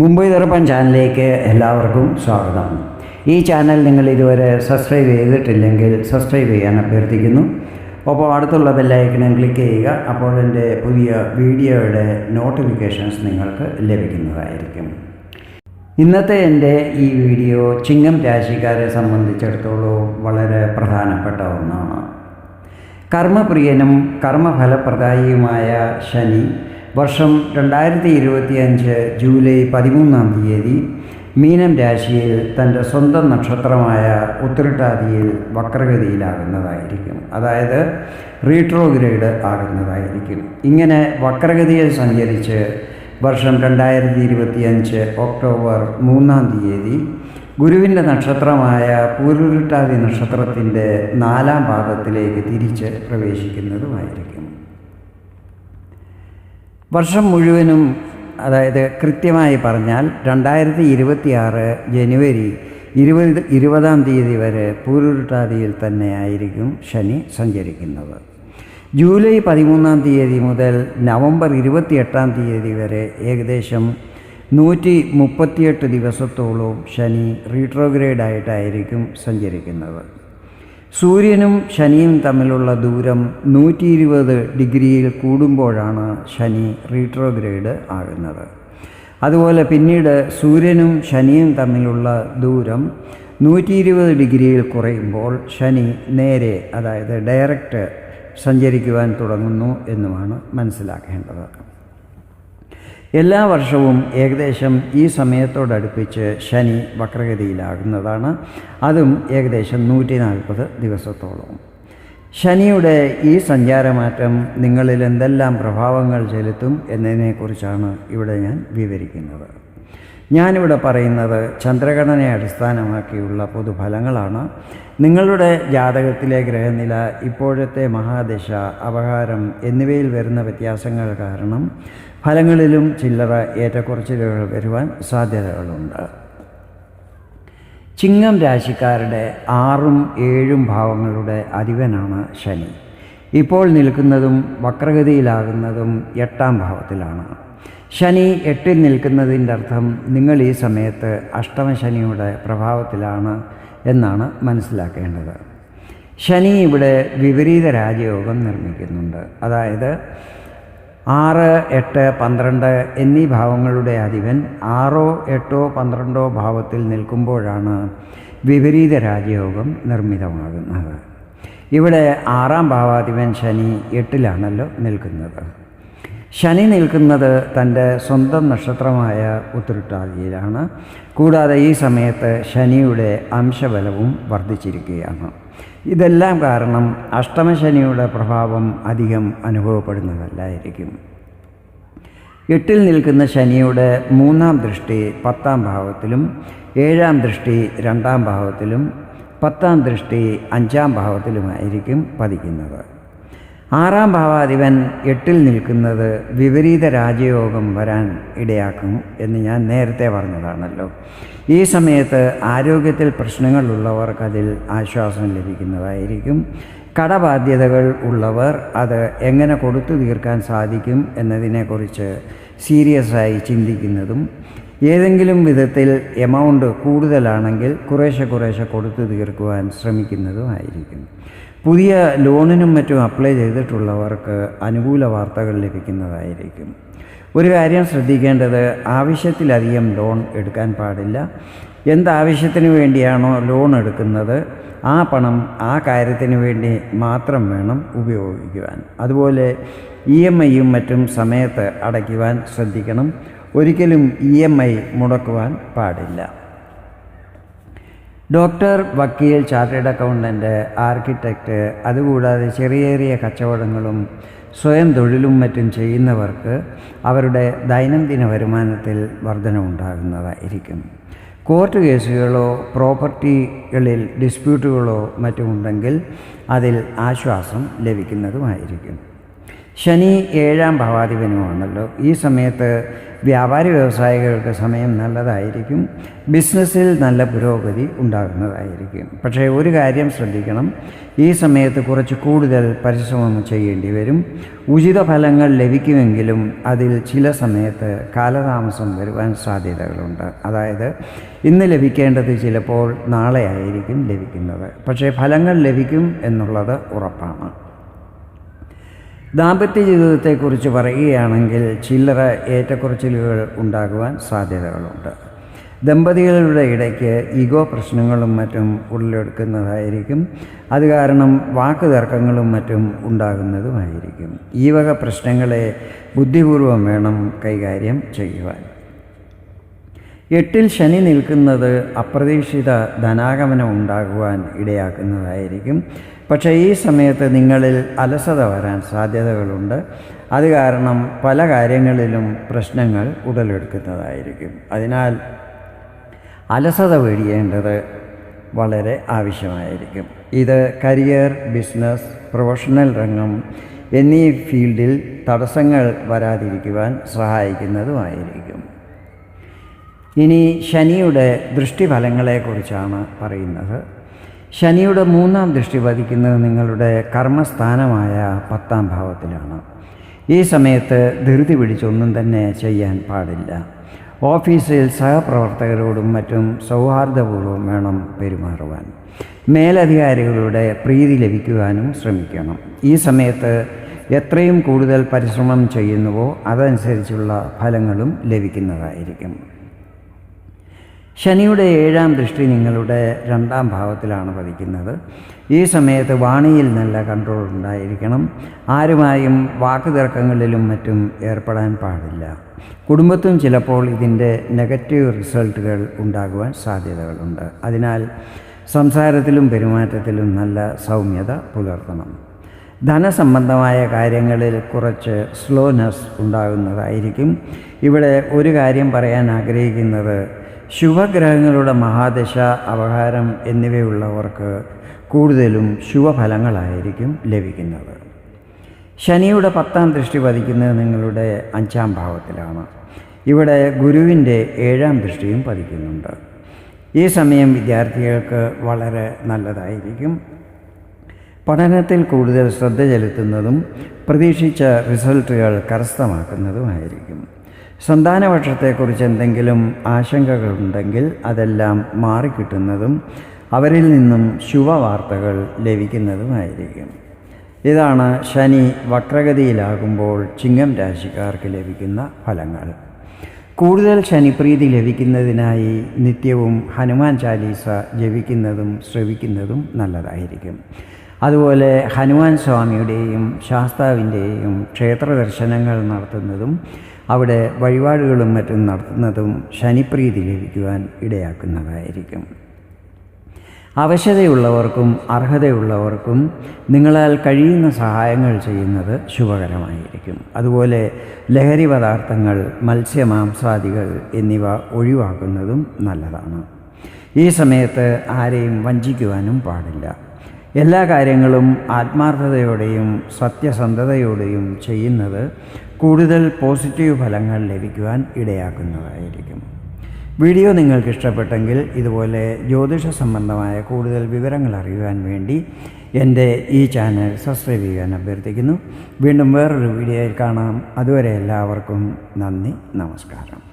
മുംബൈ ദർപ്പൺ ചാനലിലേക്ക് എല്ലാവർക്കും സ്വാഗതം. ഈ ചാനൽ നിങ്ങൾ ഇതുവരെ സബ്സ്ക്രൈബ് ചെയ്തിട്ടില്ലെങ്കിൽ സബ്സ്ക്രൈബ് ചെയ്യാൻ അഭ്യർത്ഥിക്കുന്നു. ഒപ്പം അടുത്തുള്ള ബെല്ലൈക്കണും ക്ലിക്ക് ചെയ്യുക അപ്പോൾ എന്റെ പുതിയ വീഡിയോയുടെ നോട്ടിഫിക്കേഷൻസ് നിങ്ങൾക്ക് ലഭിക്കുന്നതായിരിക്കും. ഇന്നത്തെ എന്റെ ഈ വീഡിയോ ചിങ്ങം രാശിക്കാരെ സംബന്ധിച്ചിടത്തോളം വളരെ പ്രധാനപ്പെട്ട ഒന്നാണ്. കർമ്മപ്രിയനും കർമ്മഫലപ്രദായിയുമായ ശനി വർഷം രണ്ടായിരത്തി ഇരുപത്തിയഞ്ച് ജൂലൈ പതിമൂന്നാം തീയതി മീനം രാശിയിൽ തന്റെ സ്വന്തം നക്ഷത്രമായ ഉത്തരട്ടാതിയിൽ വക്രഗതിയിലാകുന്നതായിരിക്കും. അതായത് റീട്രോഗ്രേഡ് ആകുന്നതായിരിക്കും. ഇങ്ങനെ വക്രഗതിയിൽ സഞ്ചരിച്ച് വർഷം രണ്ടായിരത്തി ഇരുപത്തിയഞ്ച് ഒക്ടോബർ മൂന്നാം തീയതി ഗുരുവിന്റെ നക്ഷത്രമായ പൂരുരുട്ടാതി നക്ഷത്രത്തിന്റെ നാലാം പാദത്തിലേക്ക് തിരിച്ച് പ്രവേശിക്കുന്നതുമായിരിക്കും. വർഷം മുഴുവനും അതായത് കൃത്യമായി പറഞ്ഞാൽ രണ്ടായിരത്തി ഇരുപത്തിയാറ് ജനുവരി ഇരുപത് ഇരുപതാം തീയതി വരെ പൂരുരുട്ടാതിയിൽ തന്നെ ആയിരിക്കും ശനി സഞ്ചരിക്കുന്നത്. ജൂലൈ പതിമൂന്നാം തീയതി മുതൽ നവംബർ ഇരുപത്തിയെട്ടാം തീയതി വരെ ഏകദേശം നൂറ്റി മുപ്പത്തിയെട്ട് ദിവസത്തോളം ശനി റീട്രോഗ്രേഡായിട്ടായിരിക്കും സഞ്ചരിക്കുന്നത്. സൂര്യനും ശനിയും തമ്മിലുള്ള ദൂരം നൂറ്റി ഇരുപത് ഡിഗ്രിയിൽ കൂടുമ്പോഴാണ് ശനി റീട്രോഗ്രേഡ് ആകുന്നത്. അതുപോലെ പിന്നീട് സൂര്യനും ശനിയും തമ്മിലുള്ള ദൂരം നൂറ്റി ഇരുപത് ഡിഗ്രിയിൽ കുറയുമ്പോൾ ശനി നേരെ അതായത് ഡയറക്റ്റ് സഞ്ചരിക്കുവാൻ തുടങ്ങുന്നു എന്നുമാണ് മനസ്സിലാക്കേണ്ടത്. എല്ലാ വർഷവും ഏകദേശം ഈ സമയത്തോടടുപ്പിച്ച് ശനി വക്രഗതിയിലാകുന്നതാണ്. അതും ഏകദേശം നൂറ്റി നാൽപ്പത് ദിവസത്തോളം. ശനിയുടെ ഈ സഞ്ചാരമാറ്റം നിങ്ങളിൽ എന്തെല്ലാം പ്രഭാവങ്ങൾ ചെലുത്തും എന്നതിനെക്കുറിച്ചാണ് ഇവിടെ ഞാൻ വിവരിക്കുന്നത്. ഞാനിവിടെ പറയുന്നത് ചന്ദ്രഗണനയെ അടിസ്ഥാനമാക്കിയുള്ള പൊതുഫലങ്ങളാണ്. നിങ്ങളുടെ ജാതകത്തിലെ ഗ്രഹനില ഇപ്പോഴത്തെ മഹാദശ അപഹാരം എന്നിവയിൽ വരുന്ന വ്യത്യാസങ്ങൾ കാരണം ഫലങ്ങളിലും ചില്ലറ ഏറ്റക്കുറച്ചിലുകൾ വരുവാൻ സാധ്യതകളുണ്ട്. ചിങ്ങം രാശിക്കാരുടെ ആറും ഏഴും ഭാവങ്ങളുടെ അധിപനാണ് ശനി. ഇപ്പോൾ നിൽക്കുന്നതും വക്രഗതിയിലാകുന്നതും എട്ടാം ഭാവത്തിലാണ്. ശനി എട്ടിൽ നിൽക്കുന്നതിന്റെ അർത്ഥം നിങ്ങൾ ഈ സമയത്ത് അഷ്ടമശനിയുടെ പ്രഭാവത്തിലാണ് എന്നാണ് മനസ്സിലാക്കേണ്ടത്. ശനി ഇവിടെ വിപരീത രാജയോഗം നിർമ്മിക്കുന്നുണ്ട്. അതായത് ആറ് എട്ട് പന്ത്രണ്ട് എന്നീ ഭാവങ്ങളുടെ അധിപൻ ആറോ എട്ടോ പന്ത്രണ്ടോ ഭാവത്തിൽ നിൽക്കുമ്പോഴാണ് വിപരീത രാജയോഗം നിർമ്മിതമാകുന്നത്. ഇവിടെ ആറാം ഭാവാധിപൻ ശനി എട്ടിലാണല്ലോ നിൽക്കുന്നത്. ശനി നിൽക്കുന്നത് തന്റെ സ്വന്തം നക്ഷത്രമായ ഉത്തരട്ടാതിയിലാണ് കൂടാതെ ഈ സമയത്ത് ശനിയുടെ അംശബലവും വർദ്ധിച്ചിരിക്കുകയാണ്. ഇതെല്ലാം കാരണം അഷ്ടമശനിയുടെ പ്രഭാവം അധികം അനുഭവപ്പെടുന്നതല്ലായിരിക്കും. എട്ടിൽ നിൽക്കുന്ന ശനിയുടെ മൂന്നാം ദൃഷ്ടി പത്താം ഭാവത്തിലും ഏഴാം ദൃഷ്ടി രണ്ടാം ഭാവത്തിലും പത്താം ദൃഷ്ടി അഞ്ചാം ഭാവത്തിലുമായിരിക്കും പതിക്കുന്നത്. ആറാം ഭാവാധിപൻ എട്ടിൽ നിൽക്കുന്നത് വിപരീത രാജയോഗം വരാൻ ഇടയാക്കും എന്ന് ഞാൻ നേരത്തെ പറഞ്ഞതാണല്ലോ. ഈ സമയത്ത് ആരോഗ്യത്തിൽ പ്രശ്നങ്ങളുള്ളവർക്ക് അതിൽ ആശ്വാസം ലഭിക്കുന്നതായിരിക്കും. കടബാധ്യതകൾ ഉള്ളവർ അത് എങ്ങനെ കൊടുത്തു തീർക്കാൻ സാധിക്കും എന്നതിനെക്കുറിച്ച് സീരിയസായി ചിന്തിക്കുന്നതും ഏതെങ്കിലും വിധത്തിൽ എമൗണ്ട് കൂടുതലാണെങ്കിൽ കുറേശ്ശെ കുറേശ്ശെ കൊടുത്തു തീർക്കുവാൻ ശ്രമിക്കുന്നതുമായിരിക്കും. പുതിയ ലോണിനും മറ്റും അപ്ലൈ ചെയ്തിട്ടുള്ളവർക്ക് അനുകൂല വാർത്തകൾ ലഭിക്കുന്നതായിരിക്കും. ഒരു കാര്യം ശ്രദ്ധിക്കേണ്ടത് ആവശ്യത്തിലധികം ലോൺ എടുക്കാൻ പാടില്ല. എന്താവശ്യത്തിന് വേണ്ടിയാണോ ലോൺ എടുക്കുന്നത്? ആ പണം ആ കാര്യത്തിന് വേണ്ടി മാത്രം വേണം ഉപയോഗിക്കുവാൻ. അതുപോലെ ഇ എം ഐയും മറ്റും സമയത്ത് അടയ്ക്കുവാൻ ശ്രദ്ധിക്കണം. ഒരിക്കലും ഇ എം ഐ മുടക്കുവാൻ പാടില്ല. ഡോക്ടർ വക്കീൽ ചാർട്ടേഡ് അക്കൗണ്ടന്റ് ആർക്കിടെക്റ്റ് അതുകൂടാതെ ചെറിയ ചെറിയ കച്ചവടങ്ങളും സ്വയം തൊഴിലും മറ്റും ചെയ്യുന്നവർക്ക് അവരുടെ ദൈനംദിന വരുമാനത്തിൽ വർധനമുണ്ടാകുന്നതായിരിക്കും കോർട്ട് കേസുകളോ പ്രോപ്പർട്ടികളിൽ ഡിസ്പ്യൂട്ടുകളോ മറ്റുമുണ്ടെങ്കിൽ അതിൽ ആശ്വാസം ലഭിക്കുന്നതുമായിരിക്കും. ശനി ഏഴാം ഭാവാധിപനുമാണല്ലോ. ഈ സമയത്ത് വ്യാപാരി വ്യവസായികൾക്ക് സമയം നല്ലതായിരിക്കും. ബിസിനസ്സിൽ നല്ല പുരോഗതി ഉണ്ടാകുന്നതായിരിക്കും. പക്ഷേ ഒരു കാര്യം ശ്രദ്ധിക്കണം. ഈ സമയത്ത് കുറച്ച് കൂടുതൽ പരിശ്രമം ചെയ്യേണ്ടി വരും. ഉചിത ഫലങ്ങൾ ലഭിക്കുമെങ്കിലും അതിൽ ചില സമയത്ത് കാലതാമസം വരുവാൻ സാധ്യതകളുണ്ട്. അതായത് ഇന്ന് ലഭിക്കേണ്ടത് ചിലപ്പോൾ നാളെ ആയിരിക്കും ലഭിക്കുന്നത്. പക്ഷേ ഫലങ്ങൾ ലഭിക്കും എന്നുള്ളത് ഉറപ്പാണ്. ദാമ്പത്യ ജീവിതത്തെക്കുറിച്ച് പറയുകയാണെങ്കിൽ ചില്ലറ ഏറ്റക്കുറച്ചിലുകൾ ഉണ്ടാകുവാൻ സാധ്യതകളുണ്ട്. ദമ്പതികളുടെ ഇടയ്ക്ക് ഈഗോ പ്രശ്നങ്ങളും മറ്റും ഉടലെടുക്കുന്നതായിരിക്കും അത് കാരണം വാക്കുതർക്കങ്ങളും മറ്റും ഉണ്ടാകുന്നതുമായിരിക്കും. ഈ വക പ്രശ്നങ്ങളെ ബുദ്ധിപൂർവം വേണം കൈകാര്യം ചെയ്യുവാൻ. എട്ടിൽ ശനി നിൽക്കുന്നത് അപ്രതീക്ഷിത ധനാഗമനം ഉണ്ടാകുവാൻ ഇടയാക്കുന്നതായിരിക്കും. പക്ഷേ ഈ സമയത്ത് നിങ്ങളിൽ അലസത വരാൻ സാധ്യതകളുണ്ട്. അത് കാരണം പല കാര്യങ്ങളിലും പ്രശ്നങ്ങൾ ഉടലെടുക്കുന്നതായിരിക്കും. അതിനാൽ അലസത വേടിയേണ്ടത് വളരെ ആവശ്യമായിരിക്കും. ഇത് കരിയർ ബിസിനസ് പ്രൊഫഷണൽ രംഗം എന്നീ ഫീൽഡിൽ തടസ്സങ്ങൾ വരാതിരിക്കുവാൻ സഹായിക്കുന്നതുമായിരിക്കും. ഇനി ശനിയുടെ ദൃഷ്ടിഫലങ്ങളെക്കുറിച്ചാണ് പറയുന്നത്. ശനിയുടെ മൂന്നാം ദൃഷ്ടി വധിക്കുന്നത് നിങ്ങളുടെ കർമ്മസ്ഥാനമായ പത്താം ഭാവത്തിലാണ്. ഈ സമയത്ത് ധൃതി പിടിച്ചൊന്നും തന്നെ ചെയ്യാൻ പാടില്ല. ഓഫീസിൽ സഹപ്രവർത്തകരോടും മറ്റും സൗഹാർദ്ദപൂർവം വേണം പെരുമാറുവാൻ. മേലധികാരികളുടെ പ്രീതി ലഭിക്കുവാനും ശ്രമിക്കണം. ഈ സമയത്ത് എത്രയും കൂടുതൽ പരിശ്രമം ചെയ്യുന്നുവോ അതനുസരിച്ചുള്ള ഫലങ്ങളും ലഭിക്കുന്നതായിരിക്കും. ശനിയുടെ ഏഴാം ദൃഷ്ടി നിങ്ങളുടെ രണ്ടാം ഭാവത്തിലാണ് പതിക്കുന്നത്. ഈ സമയത്ത് വാണിയിൽ നല്ല കൺട്രോൾ ഉണ്ടായിരിക്കണം. ആരുമായും വാക്കുതർക്കങ്ങളിലും മറ്റും ഏർപ്പെടാൻ പാടില്ല. കുടുംബത്തും ചിലപ്പോൾ ഇതിന്റെ നെഗറ്റീവ് റിസൾട്ടുകൾ ഉണ്ടാകുവാൻ സാധ്യതകളുണ്ട്. അതിനാൽ സംസാരത്തിലും പെരുമാറ്റത്തിലും നല്ല സൗമ്യത പുലർത്തണം. ധനസംബന്ധമായ കാര്യങ്ങളിൽ കുറച്ച് സ്ലോനെസ് ഉണ്ടാകുന്നതായിരിക്കും. ഇവിടെ ഒരു കാര്യം പറയാൻ ആഗ്രഹിക്കുന്നത് ശുഭഗ്രഹങ്ങളുടെ മഹാദശ അപഹാരം എന്നിവയുള്ളവർക്ക് കൂടുതലും ശുഭഫലങ്ങളായിരിക്കും ലഭിക്കുന്നത്. ശനിയുടെ പത്താം ദൃഷ്ടി പതിക്കുന്നത് നിങ്ങളുടെ അഞ്ചാം ഭാവത്തിലാണ്. ഇവിടെ ഗുരുവിന്റെ ഏഴാം ദൃഷ്ടിയും പതിക്കുന്നുണ്ട്. ഈ സമയം വിദ്യാർത്ഥികൾക്ക് വളരെ നല്ലതായിരിക്കും. പഠനത്തിൽ കൂടുതൽ ശ്രദ്ധ ചെലുത്തുന്നതും പ്രതീക്ഷിച്ച റിസൾട്ടുകൾ കരസ്ഥമാക്കുന്നതുമായിരിക്കും. സന്താനപക്ഷത്തെക്കുറിച്ച് എന്തെങ്കിലും ആശങ്കകളുണ്ടെങ്കിൽ അതെല്ലാം മാറിക്കിട്ടുന്നതും അവരിൽ നിന്നും ശുഭവാർത്തകൾ ലഭിക്കുന്നതുമായിരിക്കും. ഇതാണ് ശനി വക്രഗതിയിലാകുമ്പോൾ ചിങ്ങം രാശിക്കാർക്ക് ലഭിക്കുന്ന ഫലങ്ങൾ. കൂടുതൽ ശനിപ്രീതി ലഭിക്കുന്നതിനായി നിത്യവും ഹനുമാൻ ചാലീസ ജപിക്കുന്നതും ശ്രവിക്കുന്നതും നല്ലതായിരിക്കും. അതുപോലെ ഹനുമാൻ സ്വാമിയുടെയും ശാസ്താവിന്റെയും ക്ഷേത്ര ദർശനങ്ങൾ നടത്തുന്നതും അവിടെ വഴിപാടുകളും മറ്റും നടത്തുന്നതും ശനിപ്രീതി ലഭിക്കുവാൻ ഇടയാക്കുന്നതായിരിക്കും. അവശതയുള്ളവർക്കും അർഹതയുള്ളവർക്കും നിങ്ങളാൽ കഴിയുന്ന സഹായങ്ങൾ ചെയ്യുന്നത് ശുഭകരമായിരിക്കും. അതുപോലെ ലഹരി പദാർത്ഥങ്ങൾ മത്സ്യമാംസാദികൾ എന്നിവ ഒഴിവാക്കുന്നതും നല്ലതാണ്. ഈ സമയത്ത് ആരെയും വഞ്ചിക്കുവാനും പാടില്ല. എല്ലാ കാര്യങ്ങളും ആത്മാർത്ഥതയോടെയും സത്യസന്ധതയോടെയും ചെയ്യുന്നത് കൂടുതൽ പോസിറ്റീവ് ഫലങ്ങൾ ലഭിക്കുവാൻ ഇടയാക്കുന്നതായിരിക്കും. വീഡിയോ നിങ്ങൾക്ക് ഇഷ്ടപ്പെട്ടെങ്കിൽ ഇതുപോലെ ജ്യോതിഷ സംബന്ധമായ കൂടുതൽ വിവരങ്ങൾ അറിയുവാൻ വേണ്ടി എന്റെ ഈ ചാനൽ സബ്സ്ക്രൈബ് ചെയ്യാൻ അഭ്യർത്ഥിക്കുന്നു. വീണ്ടും വേറൊരു വീഡിയോയിൽ കാണാം. അതുവരെ എല്ലാവർക്കും നന്ദി നമസ്കാരം.